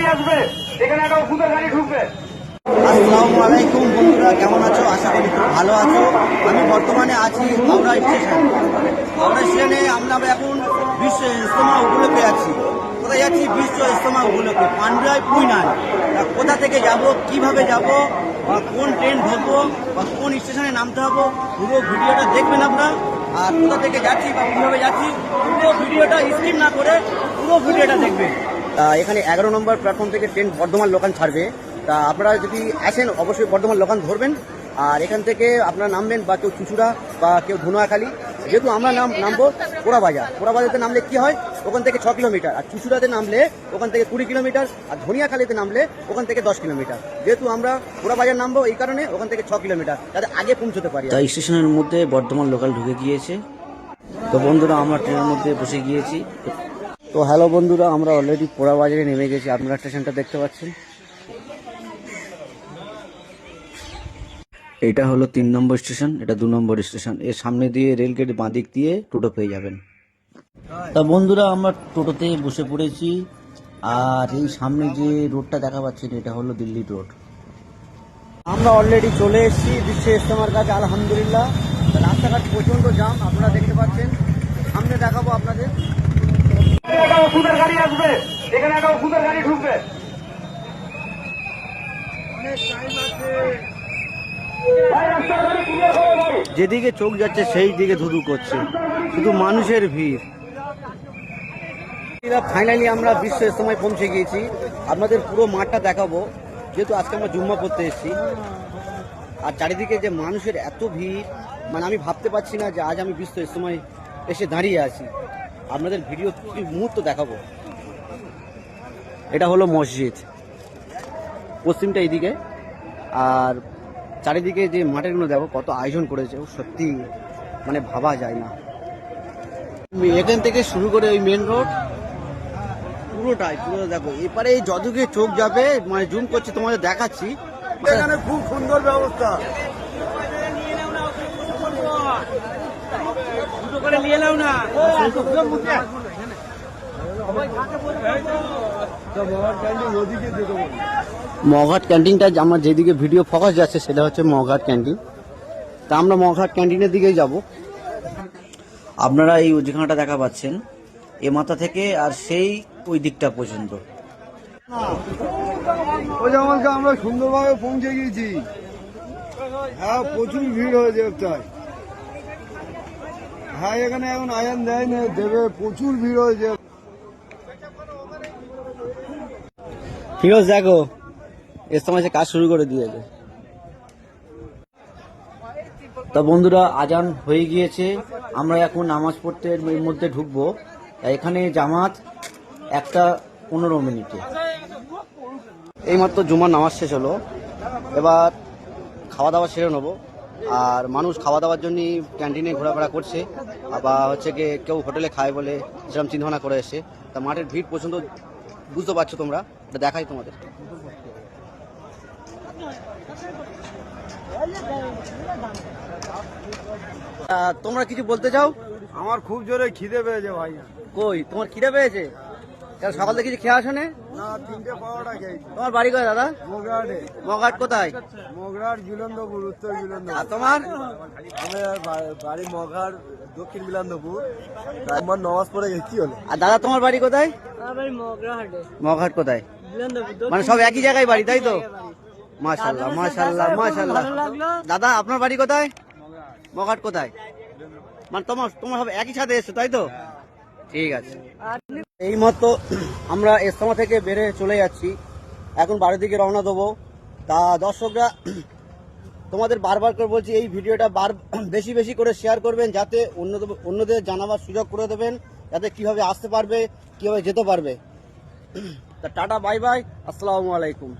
গাড়ি আসবে, এখানে একটা ওষুধের গাড়ি ঢুকবে। আসসালামু আলাইকুম বন্ধুরা, কেমন আছো? আশা করি ভালো আছো। আমি বর্তমানে আছি হাওড়া স্টেশন। হাওড়া স্টেশনে আমরা এখন বিশ্ব ইস্তমা উপলক্ষে আছি। কোথায় যাচ্ছি? বিশ্ব ইস্তমা উপলক্ষে পান্ডুয়ায় পুইনান কোথা থেকে যাব, কীভাবে যাব, বা কোন ট্রেন ধরবো, বা কোন স্টেশনে নামতে হবে, পুরো ভিডিওটা দেখবেন আপনারা। আর কোথা থেকে যাচ্ছি, বা কীভাবে যাচ্ছি, পুরো ভিডিওটা স্কিপ না করে পুরো ভিডিওটা দেখবেন। এখানে এগারো নম্বর প্ল্যাটফর্ম থেকে ট্রেন বর্ধমান লোকাল ছাড়বে। তা আপনারা যদি আসেন, অবশ্যই বর্ধমান লোকাল ধরবেন। আর এখান থেকে আপনারা নামবেন বা কেউ চুচুড়া বা কেউ ধুনোয়াখালী, যেহেতু আমরা নাম নামবো পোড়াবাজার। পোড়াবাজারতে নামলে কি হয়? ওখান থেকে ছ কিলোমিটার। আর চুচুড়াতে নামলে ওখান থেকে কুড়ি কিলোমিটার। আর ধনিয়াখালীতে নামলে ওখান থেকে দশ কিলোমিটার। যেহেতু আমরা পোড়াবাজার নামবো, এই কারণে ওখান থেকে ছ কিলোমিটার। যাতে আগে পৌঁছতে পারি তাই স্টেশনের মধ্যে বর্ধমান লোকাল ঢুকে গিয়েছে। তো বন্ধুরা, আমরা ট্রেনের মধ্যে বসে গিয়েছি। তো হ্যালো বন্ধুরা, আমরা অলরেডি পোড়া বাজারে নেমে গেছি। আপনারা স্টেশনটা দেখতে পাচ্ছেন। এটা হলো তিন নম্বর স্টেশন, এটা দু নম্বর স্টেশন। এর সামনে দিয়ে রেলগেট বাঁদিক দিয়ে টোটো পেয়ে যাবেন। তা বন্ধুরা, আমরা টোটোতে বসে পড়েছি। আর এই সামনে যে রোডটা দেখা পাচ্ছেন, এটা হলো দিল্লি রোড আমরা অলরেডি চলে এসেছি বিশ্ব ইস্তেমার কাছে, আলহামদুলিল্লাহ। রাস্তাঘাট প্রচণ্ড জাম আপনারা দেখতে পাচ্ছেন। সামনে দেখাবো আপনাদের। ওষুধের গাড়ি আসবে। এখানে একটা ওষুধের গাড়ি ঢুকবে। যেদিকে চোখ যাচ্ছে সেই দিকে ধুধু করছে। শুধু মানুষের ভিড়। ফাইনালি আমরা বিশ্ব ইস্তমায় পৌঁছে গিয়েছি। আপনাদের পুরো মাঠটা দেখাবো। যেহেতু আজকে আমরা জুম্মা করতে এসেছি। আর চারিদিকে যে মানুষের এত ভিড় মানে আমি ভাবতে পারছি না যে আজ আমি বিশ্ব ইস্তমায় এসে দাঁড়িয়ে আছি। আপনাদের ভিডিও মুহূর্ত দেখাবো? এটা হলো মসজিদ। পশ্চিমটা এইদিকে। আর চারিদিকে যে মাঠেরগুলো দেখো, কত আয়োজন করেছে। ও সত্যি মানে ভাবা যায় না। এখান থেকে শুরু করে ওই মেন রোড পুরোটাই, পুরো দেখো। এই যদুকে চোখ যাবে মানে জুম করছি, তোমাদের দেখাচ্ছি। এখানে খুব সুন্দর ব্যবস্থা। মগহাট ক্যান্টিনটা আমার যেদিকে ভিডিও ফোকাস যাচ্ছে সেটা হচ্ছে মগহাট ক্যান্টিন। তা আমরা মগহাট ক্যান্টিনের দিকেই যাব। আপনারা এই যেখানটা দেখা পাচ্ছেন। এ মাথা থেকে আর সেই ওই দিকটা পর্যন্ত। আমরা সুন্দরভাবে পৌঁছে গিয়েছি। হ্যাঁ প্রচুর ভিড় হয়েছে হ্যাঁ এখানে এখন আয়ান দেয় না, দেবে। প্রচুর ভিড় হয়েছে। ফিরোজ, দেখো এর সময় সে কাজ শুরু করে দিয়েছে। তা বন্ধুরা, আজান হয়ে গিয়েছে। আমরা এখন নামাজ পড়তে এর মধ্যে ঢুকবো। এখানে জামাত একটা পনেরো মিনিটে। এইমাত্র জুমার নামাজ শেষ হলো। এবার খাওয়া দাওয়া সেরে নেব। আর মানুষ খাওয়া দাওয়ার জন্যই ক্যান্টিনে ঘোরাফেরা করছে। আবার হচ্ছে গিয়ে কেউ হোটেলে খায় বলে সেরকম চিন্তাভাবনা করে এসে তা মাঠের ভিড় পর্যন্ত বুঝতে পারছ তোমরা? এটা দেখাই তোমাদের। তোমরা কিছু বলতে চাও? আমার খুব জোরে খিদে পেয়েছে ভাই। কই? তোমার খিদে পেয়েছে? সকাল থেকে খেয়ে আসো না? তিনটে পাওয়াটা খেয়েছি। তোমার বাড়ি কোথায় দাদা? মোগরাটে। মগাট কোথায়? মোগরাট বিলন্দপুর উত্তর বিলন্দপুর তোমার? বাড়ি মঘার দক্ষিণ বিলন্দপুর। আমার নমাজ পড়ে গেছি কি হলো। আর দাদা তোমার বাড়ি কোথায়? মগাট কোথায়? মানে সব একই জায়গায় বাড়ি তাই তো? মাশাল্লাহ মাশাল্লাহ মাশাল্লাহ ভালো লাগল? দাদা আপনার বাড়ি কোথায়? মগাট কোথায়? মানে তোমার তোমার সব একই সাথে এসছো তাই তো? ঠিক আছে। এই মতো আমরা ইস্তমা থেকে বেড়ে চলে যাচ্ছি। এখন বাড়ির দিকে রওনা দেবো। তা দর্শকরা তোমাদের বারবার করে বলছি এই ভিডিওটা বার বেশি বেশি করে শেয়ার করবেন যাতে অন্য অন্যদের জানাবার সুযোগ করে দেবেন যাতে কীভাবে আসতে পারবে কীভাবে যেতে পারবে। তা টাটা বাই বাই আসসালামু আলাইকুম।